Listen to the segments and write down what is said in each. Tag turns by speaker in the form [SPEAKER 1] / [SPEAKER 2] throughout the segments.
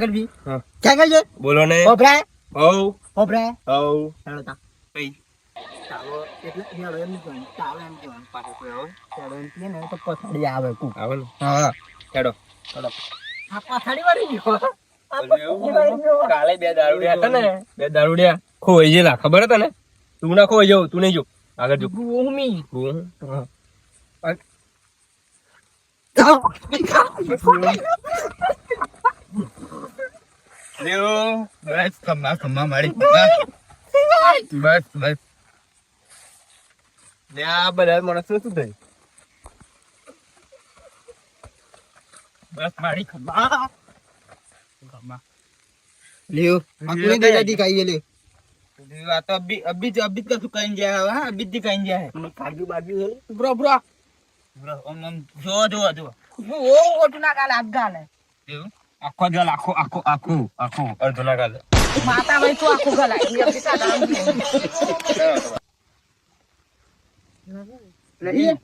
[SPEAKER 1] કરવી
[SPEAKER 2] હા.
[SPEAKER 1] ક્યાં કરજે
[SPEAKER 2] બોલો ને.
[SPEAKER 1] ઓભરાય
[SPEAKER 2] ઓ
[SPEAKER 1] ઓભરાય
[SPEAKER 2] ઓ
[SPEAKER 1] ચાલો તા.
[SPEAKER 2] કઈ
[SPEAKER 1] ચાલો એટલે ચાલો એમ કહેવાનું. ચાલો એમ કહેવાનું. પાછું કોઈ આવે? ચાલો એમ કહે ને તો પછાડી આવે કુ
[SPEAKER 2] આવે ને?
[SPEAKER 1] હા.
[SPEAKER 2] હેડો.
[SPEAKER 1] આ પછાડી વાળી ગયો. આ
[SPEAKER 2] એવું?
[SPEAKER 1] વાળી ગયો.
[SPEAKER 2] કાલે બે દારૂડિયા હતા ને. બે દારૂડિયા. ખોવાઈ ગયેલા. ખબર હતા ને? તું ના ખોઈ જાવ તું નહીં જો આગળ જો.
[SPEAKER 1] ભૂમિ
[SPEAKER 2] હું.
[SPEAKER 3] Leo, best kama kama mari. Best best.
[SPEAKER 2] ને આ બધા માણસ શું થઈ
[SPEAKER 3] બસ મારી ખમા ખમા
[SPEAKER 1] લ્યો અંકુની દે દાદી કાઈ લે લ્યો
[SPEAKER 3] આ તો અબી અબી જ અબી કશું કઈ ગયા હા અબી જ કઈ ગયા હે
[SPEAKER 1] મને કાજુ બાજુ હે બ્રો બ્રો.
[SPEAKER 3] બ્રો ઓમ ઓમ જો જો જો
[SPEAKER 1] ઓ ઓટના કાલ આગ ગાલે.
[SPEAKER 3] એવું? આખો જલ આખો આખો આખો આખો.
[SPEAKER 2] અડધો ના કાલે
[SPEAKER 1] માતા ભાઈ તો આખું નહીં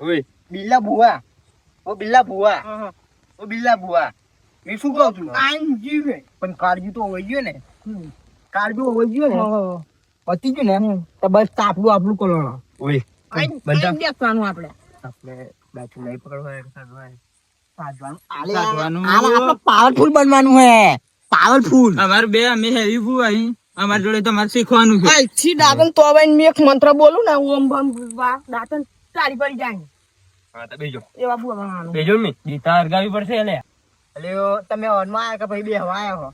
[SPEAKER 2] ઓય
[SPEAKER 1] બિલ્લા ભુવા. ઓ બિલ્લા ભુવા. ઓ બિલ્લા ભુવા. મેં શું કહું છું? આઈન જીવે પણ કાળજી તો હોઈ ગયો ને. કાળજી હોઈ ગયો ને. પતી ગયું ને? તો બસ તાપડું આપણું કરવાનું.
[SPEAKER 2] ઓય બધા.
[SPEAKER 1] બેસવાનું આપણે.
[SPEAKER 2] આપણે બાજુ નહીં પકડવા એક સાધવા
[SPEAKER 1] પાવરફુલ બનવાનું હે. પાવરફુલ
[SPEAKER 3] અમારે બે અમે હેવી ફૂ અહીં અમારી જોડે તમારે શીખવાનું છે.
[SPEAKER 1] છી દાતન તો હવે મેં એક મંત્ર બોલું ને ઓમ બમ દાતન તારી પડી જાય.
[SPEAKER 2] હા તો બેજો
[SPEAKER 1] એવા બોલવાનું
[SPEAKER 2] બેજો ને. ગીતા હરગાવી પડશે એટલે
[SPEAKER 1] એટલે તમે ઓનમાં આયા કે ભાઈ બે હવા આયા હો?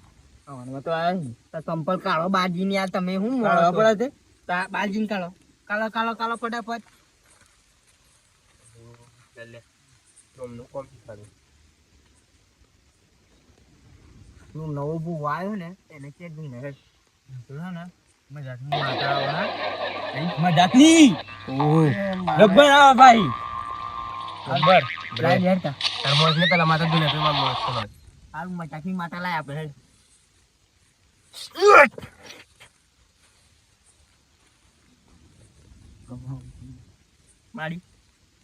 [SPEAKER 1] ઓનમાં તો આયા તો સંપર્ક કાઢો બાજી ની આ તમે
[SPEAKER 3] હું
[SPEAKER 1] મોડો
[SPEAKER 3] પડે
[SPEAKER 1] બાજી કાઢો કાલો કાલો કાલો ફટાફટ.
[SPEAKER 2] એટલે. રોમનું કોમ શીખવાડું
[SPEAKER 1] નું નવો બુ આવ્યો ને એને કે જ ને
[SPEAKER 3] મજાકની માતા આવે હા? મજાકની રબર આવે ભાઈ
[SPEAKER 2] બરાબર
[SPEAKER 1] લાઈ હેરતા
[SPEAKER 2] તરમોજ ને પેલા માતા દુને પેલા મોસ તો
[SPEAKER 1] હાલ મજાકની માતા લાય આપણે હેડ. મારી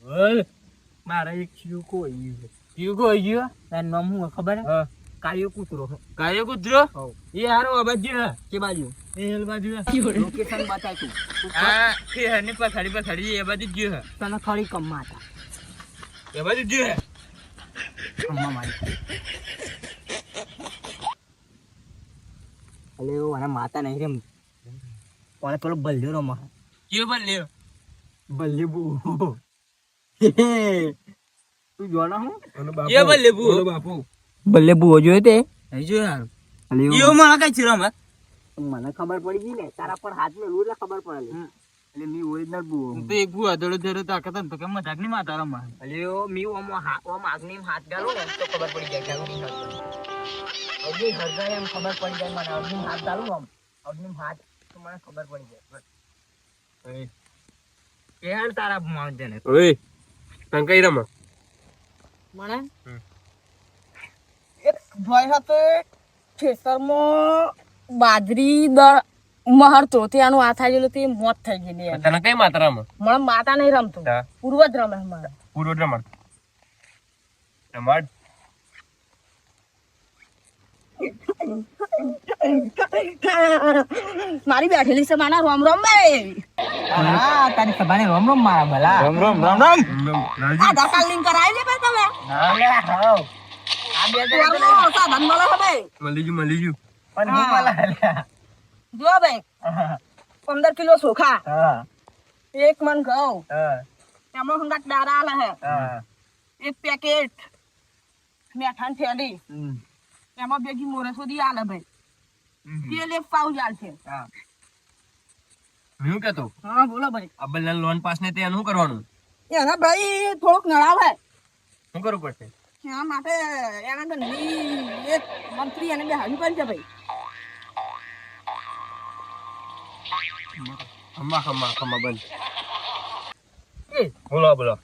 [SPEAKER 2] બોલ
[SPEAKER 1] મારા એક ચીયુકો આવી ગયો
[SPEAKER 3] જીવ કો ગયો
[SPEAKER 1] એનું નામ શું ખબર હા. કાળિયો કૂતરો.
[SPEAKER 3] કાયો કૂતરો? એ હારો અવાજ
[SPEAKER 1] કે બાજુ?
[SPEAKER 3] એ હેલ બાજુ
[SPEAKER 1] લોકેશન બતાય તું
[SPEAKER 3] આ એ હરની પછાડી પછાડી એ બાજુ ગયો
[SPEAKER 1] તને ખરી કમ્મા હતા
[SPEAKER 3] એ બાજુ ગયો હે.
[SPEAKER 1] મારી. અલે ઓ આના માતા નહીં રેમ ઓને પેલો બલ્યો રમા
[SPEAKER 3] કયો બલ્યો? લ્યો
[SPEAKER 1] બલ્લે બુ તું જોના હું?
[SPEAKER 2] અને
[SPEAKER 3] કયો બુ
[SPEAKER 2] બાપુ.
[SPEAKER 1] બલ્લે બુ જોયો તે.
[SPEAKER 3] નહીં જોયો હારું.
[SPEAKER 1] અલે
[SPEAKER 3] મને કઈ ચીરો માં
[SPEAKER 1] મને ખબર પડી ગઈ ને તારા પર હાથ મેલું એટલે ખબર પડે. એટલે મી ઓરિજિનલ બુ
[SPEAKER 3] હું તો એક ભૂ અધડો ધડો તાકાત હતો કે મજાકની માતા રમા
[SPEAKER 1] અલે મી ઓમ હા ઓમ આગની હાથ ગાલો ને તો ખબર પડી જાય અગ્નિ હરગાય એમ ખબર પડી જાય મને અગ્નિ હાથ ગાલું આમ અગ્નિ હાથ તો મને ખબર પડી જાય
[SPEAKER 3] એ તારા
[SPEAKER 2] ઓય તને કઈ રમા?
[SPEAKER 1] મને એક ભાઈ હતો ખેતરમાં બાજરી દળ મહરતો ત્યાંનું આ થઈ ગયેલું તે મોત થઈ ગયેલી
[SPEAKER 2] તને કઈ માતા રમા
[SPEAKER 1] મને માતા નહીં રમતું પૂર્વજ રમે મારા
[SPEAKER 2] પૂરો રમા રમાડ
[SPEAKER 1] મારી બેઠેલી છે મારા રોમ રોમ બે હા તારી સભાને રોમ રોમ મારા ભલા.
[SPEAKER 3] રોમ રોમ રોમ રોમ
[SPEAKER 1] આ દાખલ લિંક કરાવી લે ભાઈ તમે. આ બે જણા સાધન મળે છે ભાઈ.
[SPEAKER 2] મળી ગયું મળી ગયું
[SPEAKER 1] પણ હું મળે જો ભાઈ. પંદર કિલો ચોખા એક મન ઘઉં. એમાં હંગાટ દારા આલે હે. એક પેકેટ. મેઠાન થેલી એમાં ભેગી મોરે સુધી આલે ભાઈ. તેલ એક પાઉચ આલશે
[SPEAKER 2] હું. કેતો?
[SPEAKER 1] હા બોલો ભાઈ.
[SPEAKER 2] આ લોન પાસ ને તે શું કરવાનું?
[SPEAKER 1] એના ભાઈ થોડુંક નળાવે
[SPEAKER 2] શું કરવું પડશે?
[SPEAKER 1] એના માટે એના ઘરની એક મંત્રી એને બે હાજુ કરી છે ભાઈ.
[SPEAKER 2] ખમ્મા ખમ્મા ખમ્મા બંધ. બોલો બોલો.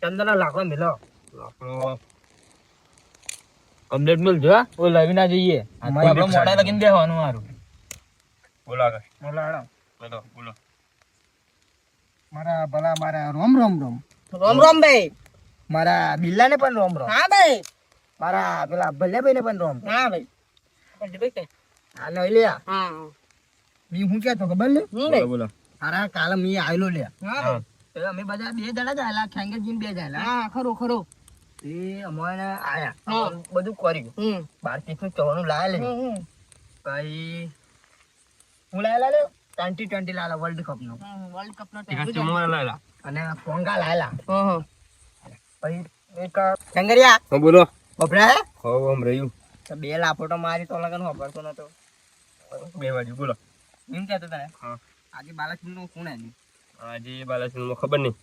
[SPEAKER 1] ચંદના લાકડા મેલો.
[SPEAKER 2] આપણો
[SPEAKER 3] કમ્પ્લેટ મિલ જો ઓ લવી ના જઈએ. આપણે
[SPEAKER 2] બી
[SPEAKER 3] મોડા લગીને બેહવાનું હારું.
[SPEAKER 2] બોલો આગળ.
[SPEAKER 1] મોલાડો
[SPEAKER 2] બોલો બોલો.
[SPEAKER 1] મારા ભલા મારા રોમ રોમ રોમ. રોમ રોમ ભાઈ. મારા બિલ્લા ને પણ રોમ રોમ. હા ભાઈ. મારા પેલા ભલે ભાઈ ને પણ રોમ. હા ભાઈ. હા લઈ લે
[SPEAKER 4] હા.
[SPEAKER 1] મી હું કહેતો ખબર લે?
[SPEAKER 4] હું
[SPEAKER 2] બોલો બોલો.
[SPEAKER 1] અરે કાલે મી આવેલો લે.
[SPEAKER 4] હા
[SPEAKER 1] તો અમે બધા બે જણા જ ખેંગે ખેંગરજીને બે જ આયેલા
[SPEAKER 4] હા ખરો ખરો.
[SPEAKER 1] એ અમારે આયા. બધું કર્યું બારનું ચવાનું લાયા લે.
[SPEAKER 4] હમ
[SPEAKER 1] પછી હું લાયેલા લે ટ્વેન્ટી ટ્વેન્ટી લાયેલા વર્લ્ડ કપ નો
[SPEAKER 4] વર્લ્ડ કપ નો
[SPEAKER 1] અને એક
[SPEAKER 2] હા બોલો.
[SPEAKER 1] વપરાય
[SPEAKER 2] હો? આમ રહ્યું.
[SPEAKER 1] તો બે લાફોટો મારી તો લગન વાપરતો નતો.
[SPEAKER 2] બે બાજુ બોલો.
[SPEAKER 1] એમ કહેતો તને?
[SPEAKER 2] હા.
[SPEAKER 1] આજે બાલાસિંહનું કોણ આવ્યું
[SPEAKER 2] આજે બાલાસિંહ ખબર નહીં.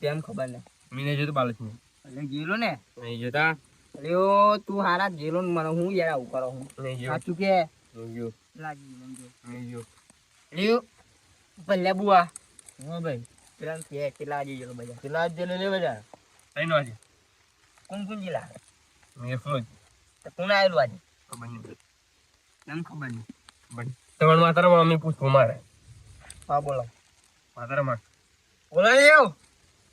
[SPEAKER 1] તેમ ખબર નહીં?
[SPEAKER 2] મીને જોયું બાલાસિંહ
[SPEAKER 1] એટલે ગયેલો ને?
[SPEAKER 2] નહીં જોતા?
[SPEAKER 1] અલ્યો તું હારા ગયેલો ને મને હું યાર આવું કરો હું? સાચું કે? લાગી ગયું
[SPEAKER 2] નહીં જો
[SPEAKER 1] લ્યો ભલ્યા બુઆ. હા ભાઈ પેલા કે કેટલા વાગે ગયેલો કેટલા વાગે ગયેલો લે
[SPEAKER 2] બજાર? નો આજે
[SPEAKER 1] કોણ કોણ ગયેલા?
[SPEAKER 2] મેં ફ્રોજ
[SPEAKER 1] કોણ આવેલું આજે?
[SPEAKER 2] ખબર નહીં
[SPEAKER 1] એમ ખબર નહીં.
[SPEAKER 2] ખબર તમારે માતારામાં મમ્મી પૂછવું મારે.
[SPEAKER 1] હા બોલો.
[SPEAKER 2] માતારામાં
[SPEAKER 1] બોલો લ્યો.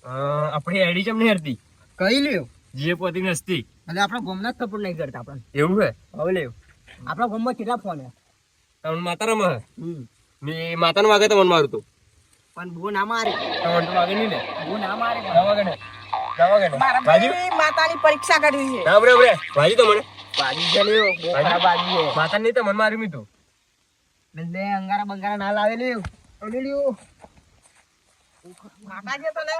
[SPEAKER 2] આપણી આઈડી ચમ નહીં હરતી?
[SPEAKER 1] કઈ લ્યો.
[SPEAKER 2] જે પોતી નસ્તી.
[SPEAKER 1] એટલે આપણા ગોમના જ સપોર્ટ નહીં કરતા આપણને.
[SPEAKER 2] એવું છે?
[SPEAKER 1] હવે લ્યો. આપણા ગામમાં કેટલા ફોન હે?
[SPEAKER 2] તમને માતારામ હે? મેં માતાનો વાગે તમને મારું તું.
[SPEAKER 1] પણ બહુ ના મારે.
[SPEAKER 2] તમને તો વાગે નહીં ને?
[SPEAKER 1] બહુ ના મારે.
[SPEAKER 2] ના વાગે ને? ના વાગે ને?
[SPEAKER 4] ભાજી? માતાની પરીક્ષા કરવી છે.
[SPEAKER 2] ના બરે બરે બાજુ તો મને
[SPEAKER 1] ભાજી છે લ્યો. બહુ ખરાબ બાજી છે.
[SPEAKER 2] માતા નહીં તો મને મારી મીઠું
[SPEAKER 1] એટલે અંગારા બંગારા ના લાવે લ્યો. અરે લ્યો.
[SPEAKER 4] માતા છે તને?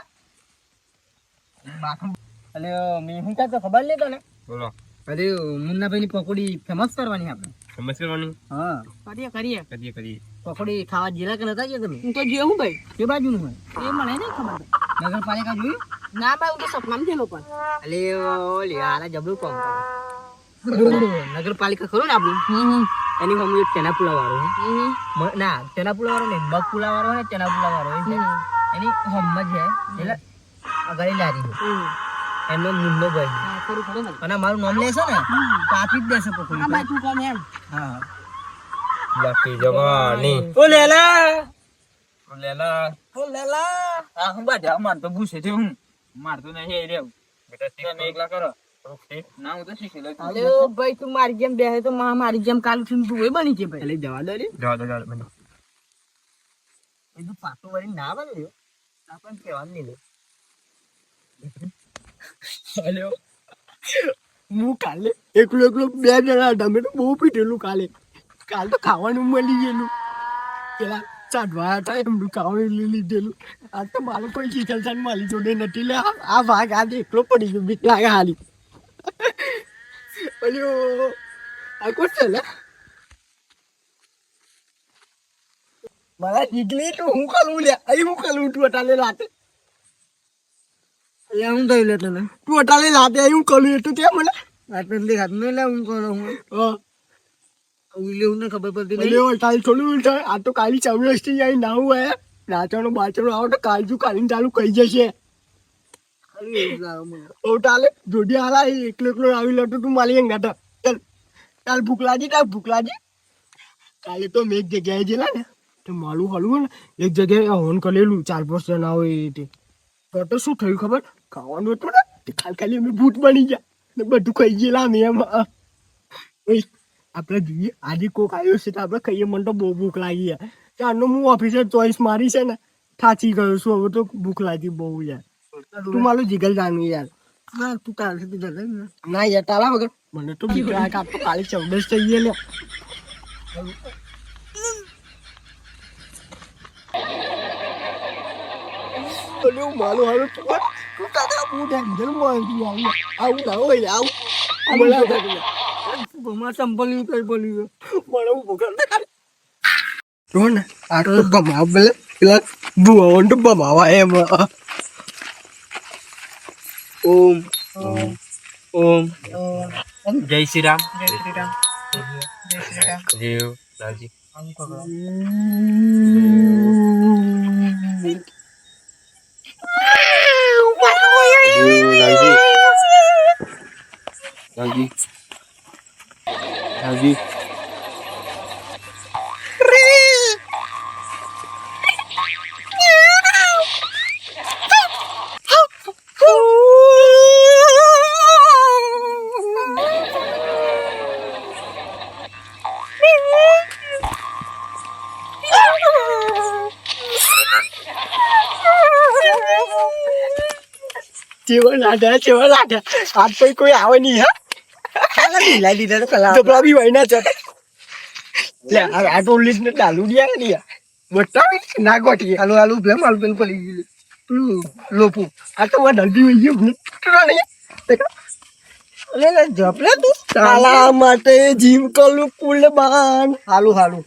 [SPEAKER 1] બાથમ અલે મેં તો ખબર લે તને?
[SPEAKER 2] બોલો.
[SPEAKER 1] અરે મુન્નાભાઈ ની પકોડી ફેમસ કરવાની આપણે.
[SPEAKER 2] ફેમસ કરવાની?
[SPEAKER 1] હા.
[SPEAKER 4] કરીએ કરીએ.
[SPEAKER 2] કરીએ કરીએ.
[SPEAKER 1] પકોડી ખાવા જીરા કે નતા ગયા તમે?
[SPEAKER 4] હું તો જેવું ભાઈ.
[SPEAKER 1] કે બાજુ નું હોય?
[SPEAKER 4] એ મને નહીં ખબર.
[SPEAKER 1] નગરપાલિકા જોયું
[SPEAKER 4] ના ભાઈ હું તો સપનામાં થયેલો પણ
[SPEAKER 1] અલે ઓલે આલા જબરું કોમ નગરપાલિકા ખરું ને આપણું? એની મમ્મી એક ચના પુલા વાળો ના તેના પુલા વાળો નહીં મગ પુલા વાળો ને ચના પુલા વાળો. એની હમ જ છે. એટલે અગાડી લારી એમનો મુન્નો ભાઈ. અને મારું નામ લેશે ને તો આપી જ દેશે પકોડી
[SPEAKER 4] હા ભાઈ તું કોણ એમ?
[SPEAKER 1] હા.
[SPEAKER 2] બાકી જવાની.
[SPEAKER 1] ઓ લેલા!
[SPEAKER 2] ઓ લેલા.
[SPEAKER 4] ઓ લેલા!
[SPEAKER 1] આ હું બાજા માર તો ભૂસે છે હું. મારતો નહીં રે
[SPEAKER 2] બેટા શીખ એકલા કરો.
[SPEAKER 1] ના હું તો શીખી લઉં
[SPEAKER 4] અરે ભાઈ તું મારી જેમ બેસે તો મા- મારી જેમ કાલ ઉઠીને તું એ બની છે ભાઈ.
[SPEAKER 1] એટલે જવા દો રે. એ તો પાટો વળી ના બને લ્યો. આપણને કહેવાનું નહીં લે
[SPEAKER 2] હાલ્યો
[SPEAKER 1] હું કાલે એકલો એકલો બે જણા તો બહુ પીટેલું કાલે. કાલ તો ખાવાનું મળી ગયેલું. પેલા ચાટવા હતા એમનું ખાવાનું લીધેલું. આ તો મારો કોઈ શીતલ સાન માલી જોડે નથી. લે, આ- ભાગ આજે એકલો પડી ગયો. બીક લાગે હાલી. ઓલ્યો આ કોણ છે લે? મારા નીકળી તો હું કરું લે? અહીં હું કરું તું અટાલે લાતે અહીંયા હું થયું લે તને. તું અટાલે લાતે હું કરું એટલું તે મને આટલે હાથ ને લે હું. કરું હું એવું ને ખબર પડતી નહીં અરે થોડું છે આ તો કાલી ચૌરસથી અહીં ના હું. હે નાચવાનું બાચવાનું આવો તો કાલજુ કાલીને ચાલુ કહી જશે. ઓ તાલે જોડી હાલા એકલો એકલો આવી લો તો તું માલી તા. ચાલ ચાલ ભૂખ લાગી તાર ભૂખ લાગી. કાલે તો મેં એક જગ્યાએ જેલા ને તો માલું હલવું ને એક જગ્યાએ હોન કરેલું ચાર પાંચ જણા હોય તો તો શું થયું ખબર? ખાવાનું હતું ને તે ખાલી ખાલી અમે ભૂત બની ગયા ને બધું ખાઈ ગયેલા અમે એમ આપણે જોઈએ આજે કોક આવ્યો છે તો આપણે ખાઈએ મને તો બહુ ભૂખ લાગી યાર ત્યારનો હું ઓફિસર ચોઈસ મારી છે ને થાચી ગયો છું હવે તો ભૂખ લાગી બહુ યાર તું મારું જીગલ જાણવું યાર હા તું જશે ને યાર તારા વગર મને તો બીક લાગે આ તો કાલે ચૌદસ થઈ ગયે લે મારું હારું તું કર. તું તારા બહુ ડેન્જર મારતી આવી આવું ના હોય આવું બોલા બમા કઈ બોલી મને હું ભૂખ જો આ તો બમાવ પેલા પેલા ભુવાઓને તો બમાવા એમ ઓમ ઓમ
[SPEAKER 2] જય શ્રી રામ.
[SPEAKER 4] જય શ્રી રામ. જય શ્રી રામ.
[SPEAKER 2] રાજી રાજી
[SPEAKER 5] ચેવો લાડા ચેવો લાડા આજ પછી કોઈ આવે નહીં હા
[SPEAKER 1] લાઈ દીધા તો
[SPEAKER 5] ઢોકળા બી વહીના છે લે આ આ તો લીટ ને ડાલુ દિયા ને યાર બતાવી ના ગોટી હાલો હાલો ભલે માલ પેલું પડી ગયું પેલું લોપું આ તો મારે જલ્દી હોય ગયું
[SPEAKER 1] અરે જપલે તું
[SPEAKER 5] તાલા માટે જીવ કલું કુલ બાન હાલું હાલું